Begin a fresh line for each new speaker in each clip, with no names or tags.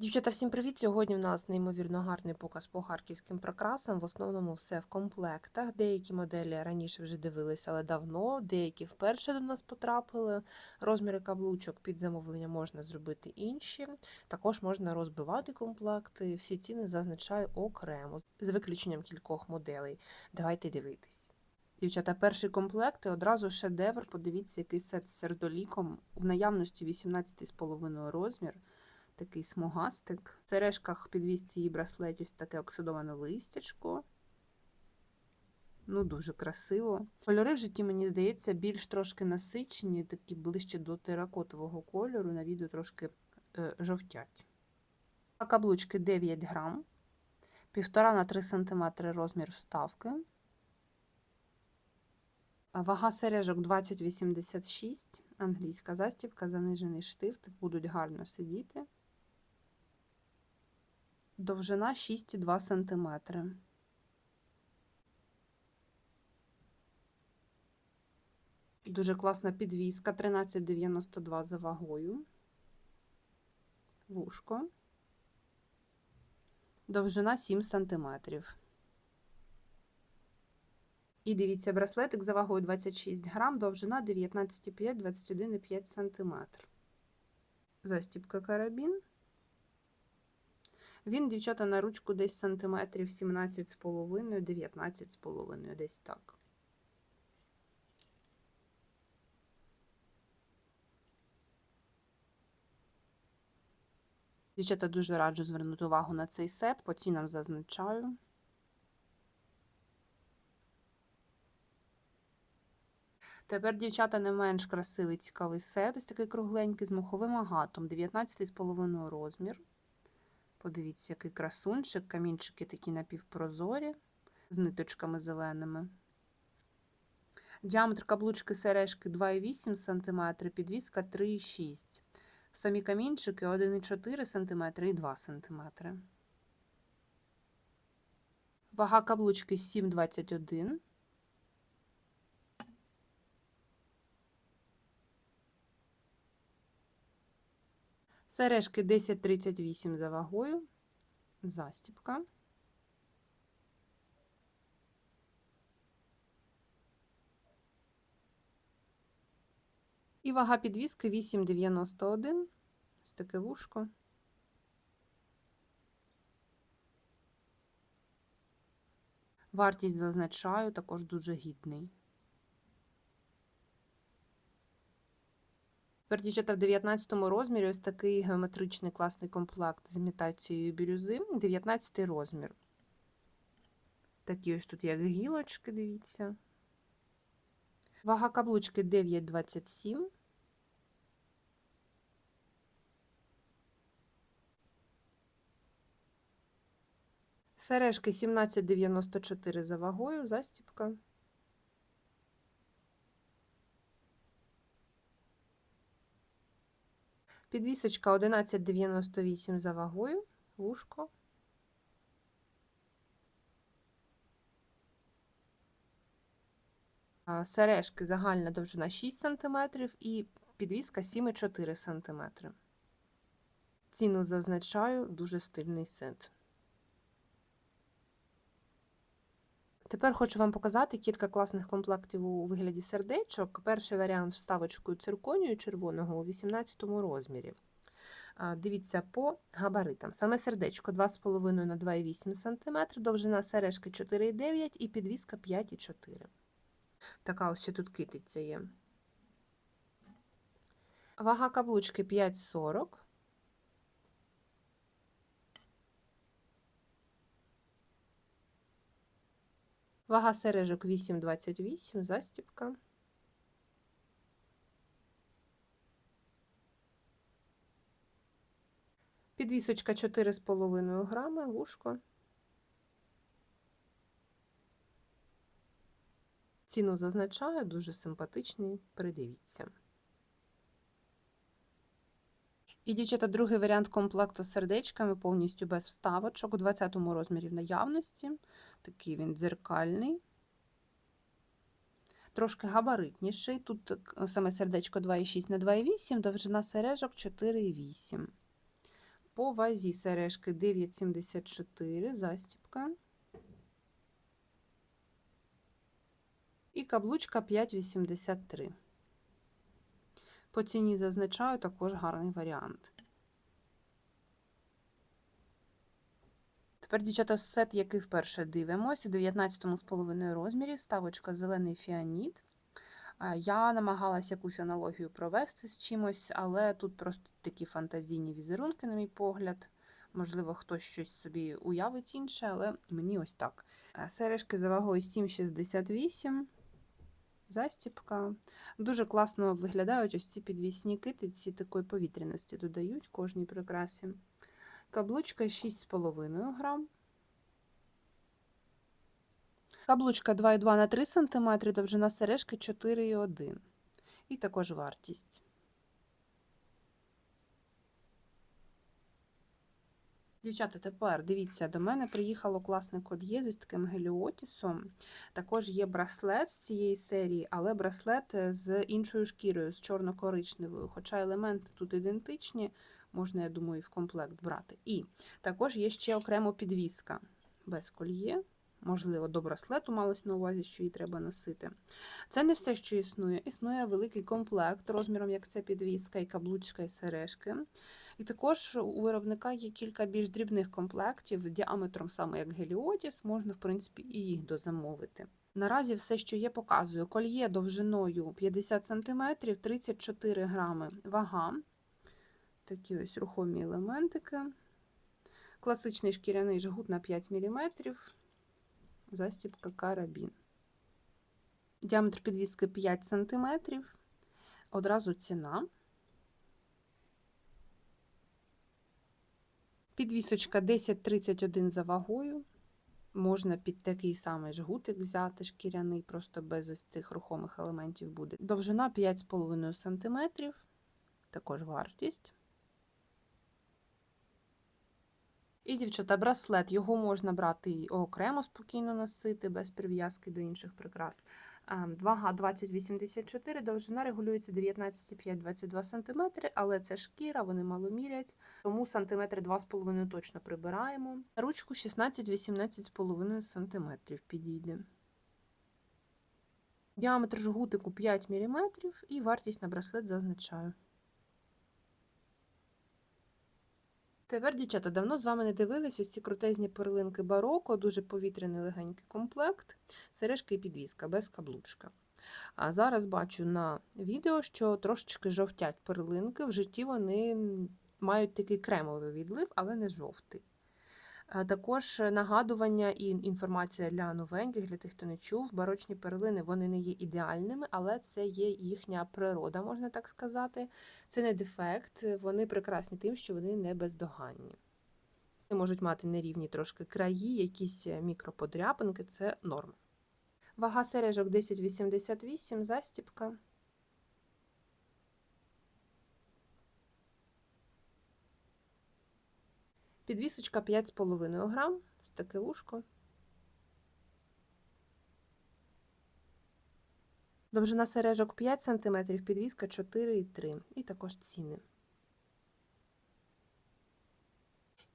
Дівчата, всім привіт! Сьогодні в нас неймовірно гарний показ по харківським прикрасам. В основному все в комплектах. Деякі моделі раніше вже дивилися, але давно, деякі вперше до нас потрапили. Розміри каблучок під замовлення можна зробити інші. Також можна розбивати комплекти. Всі ціни зазначаю окремо, з виключенням кількох моделей. Давайте дивитись. Дівчата, перший комплект і одразу шедевр. Подивіться, який сет з сердоліком. В наявності 18,5 розмір такий смугастик. В сережках підвісці і браслеті ось таке оксидоване листячко. Ну, дуже красиво. Кольори в житті, мені здається, більш трошки насичені, такі ближче до теракотового кольору. На відео трошки е, жовтять. Каблучки 9 грам, 1,5 на 3 см розмір вставки. Вага сережок 20,86, англійська застібка, занижений штифт, будуть гарно сидіти. Довжина 6,2 см. Дуже класна підвіска, 13,92 за вагою. Вушко. Довжина 7 см. І дивіться, браслетик за вагою 26 грам, довжина 19,5-21,5 см. Застібка карабін. Він, дівчата, на ручку десь сантиметрів 17,5, 19,5, десь так. Дівчата дуже раджу звернути увагу на цей сет, по цінам зазначаю. Тепер, дівчата, не менш красивий цікавий сет, ось такий кругленький з моховим агатом, 19,5 розмір. Подивіться, який красунчик, камінчики такі напівпрозорі, з ниточками зеленими. Діаметр каблучки сережки 2,8 см, підвіска 3,6 Самі камінчики 1,4 см і 2 см. Вага каблучки 7,21 Сережки 10,38 за вагою, застіпка. І вага підвіски 8,91. Ось таке вушко. Вартість зазначаю, також дуже гідний. Тепер, в 19 розмірі ось такий геометричний класний комплект з імітацією бірюзи, 19 розмір. Такі ось тут як гілочки, дивіться. Вага каблучки 9,27. Сережки 17,94 за вагою, застіпка. Підвісочка 11,98 за вагою, вушко. Сережки загальна довжина 6 см і підвіска 7,4 см. Ціну зазначаю, дуже стильний сет. Тепер хочу вам показати кілька класних комплектів у вигляді сердечок. Перший варіант з вставочкою цирконію червоного у 18 розмірі. Дивіться по габаритам. Саме сердечко 2,5 на 2,8 см, довжина сережки 4,9 і підвіска 5,4 Така ось ще тут китиця є. Вага каблучки 5,40 Вага сережок 8,28, застіпка. Підвісочка 4,5 грами, вушко. Ціну зазначаю, дуже симпатичний, придивіться. І, дівчата, другий варіант комплекту з сердечками повністю без вставочок у 20 розмірі в наявності. Такий він дзеркальний, трошки габаритніший. Тут саме сердечко 2,6 на 2,8, довжина сережок 4,8. По вазі сережки 9,74, застіпка. І каблучка 5,83. По ціні зазначаю також гарний варіант. Тепер, дівчата, сет, який вперше дивимося, у 19,5 розмірі, ставочка зелений фіаніт. Я намагалася якусь аналогію провести з чимось, але тут просто такі фантазійні візерунки, на мій погляд. Можливо, хтось щось собі уявить інше, але мені ось так. Сережки за вагою 7,68. Застіпка. Дуже класно виглядають ось ці підвісні китиці, такої повітряності додають кожній прикрасі. Каблучка 6,5 грам. Каблучка 2,2 на 3 см, довжина сережки 4,1 І також вартість. Дівчата, тепер дивіться, до мене приїхало класне кольє з таким геліотісом. Також є браслет з цієї серії, але браслет з іншою шкірою, з чорно-коричневою. Хоча елементи тут ідентичні, можна, я думаю, в комплект брати. І також є ще окремо підвіска без кольє. Можливо, до браслету малось на увазі, що її треба носити. Це не все, що існує. Існує великий комплект розміром, як ця підвіска, і каблучка, і сережки. І також у виробника є кілька більш дрібних комплектів, діаметром саме як геліотіс, можна, в принципі, і їх дозамовити. Наразі все, що є, показую. Кольє довжиною 50 см, 34 грами вага. Такі ось рухомі елементики. Класичний шкіряний жгут на 5 мм застібка карабін. Діаметр підвіски 5 см. Одразу ціна. Підвісочка 10,31 за вагою. Можна під такий самий жгутик взяти, шкіряний, просто без ось цих рухомих елементів буде. Довжина 5,5 см. Також вартість. І, дівчата, браслет, його можна брати і окремо спокійно носити, без прив'язки до інших прикрас. Вага 20,84, довжина регулюється 19,5-22 см, але це шкіра, вони мало мірять, тому сантиметри 2,5 точно прибираємо. Ручку 16-18,5 см підійде. Діаметр жгутику 5 мм і вартість на браслет зазначаю. Тепер, дівчата, давно з вами не дивились ось ці крутезні перлинки бароко, дуже повітряний легенький комплект, сережки і підвіска без каблучка. А зараз бачу на відео, що трошечки жовтять перлинки. В житті вони мають такий кремовий відлив, але не жовтий. Також нагадування і інформація для новеньких, для тих, хто не чув, барочні перлини вони не є ідеальними, але це є їхня природа, можна так сказати. Це не дефект, вони прекрасні тим, що вони не бездоганні. Вони можуть мати нерівні трошки краї, якісь мікроподряпинки це норма. Вага сережок 10,88, застіпка. Підвісочка 5,5 грам, таке вушко. Довжина сережок 5 см, підвіска 4,3 і також ціни.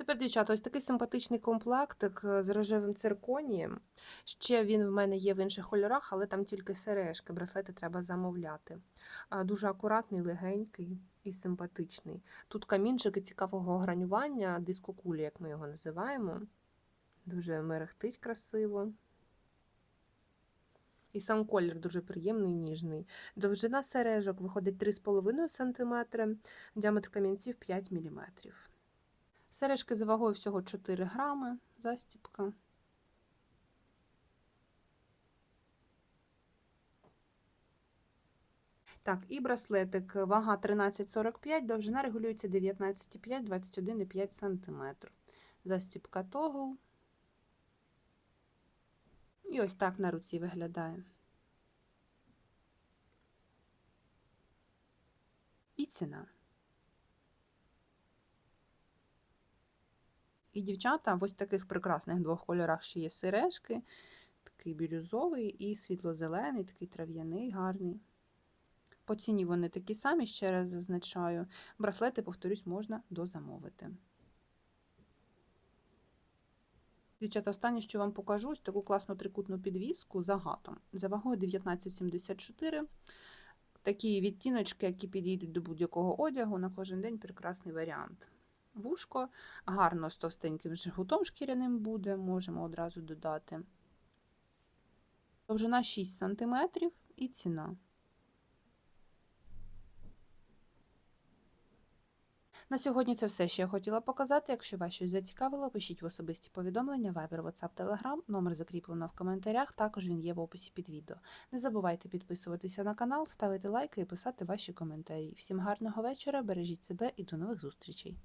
Тепер, дівчата, ось такий симпатичний комплектик з рожевим цирконієм. Ще він в мене є в інших кольорах, але там тільки сережки, браслети треба замовляти. Дуже акуратний, легенький і симпатичний. Тут камінчики цікавого гранювання, дискокулі, як ми його називаємо. Дуже мерехтить красиво. І сам колір дуже приємний, ніжний. Довжина сережок виходить 3,5 см, діаметр камінців 5 мм. Сережки за вагою всього 4 грами, застіпка. Так, і браслетик, вага 13,45, довжина регулюється 19,5, 21,5 см. Застіпка тогл. І ось так на руці виглядає. І ціна. І дівчата в ось таких прекрасних двох кольорах ще є сережки, такий бірюзовий і світло-зелений, такий трав'яний, гарний. По ціні вони такі самі, ще раз зазначаю. Браслети, повторюсь, можна дозамовити.
Дівчата, останнє, що вам покажу, ось таку класну трикутну підвіску за гатом. За вагою 1974. Такі відтіночки, які підійдуть до будь-якого одягу, на кожен день прекрасний варіант. Вушко гарно з товстеньким жгутом шкіряним буде, можемо одразу додати. Довжина 6 см і ціна. На сьогодні це все, що я хотіла показати. Якщо вас щось зацікавило, пишіть в особисті повідомлення, Viber, WhatsApp, Telegram. Номер закріплено в коментарях, також він є в описі під відео. Не забувайте підписуватися на канал, ставити лайки і писати ваші коментарі. Всім гарного вечора, бережіть себе і до нових зустрічей!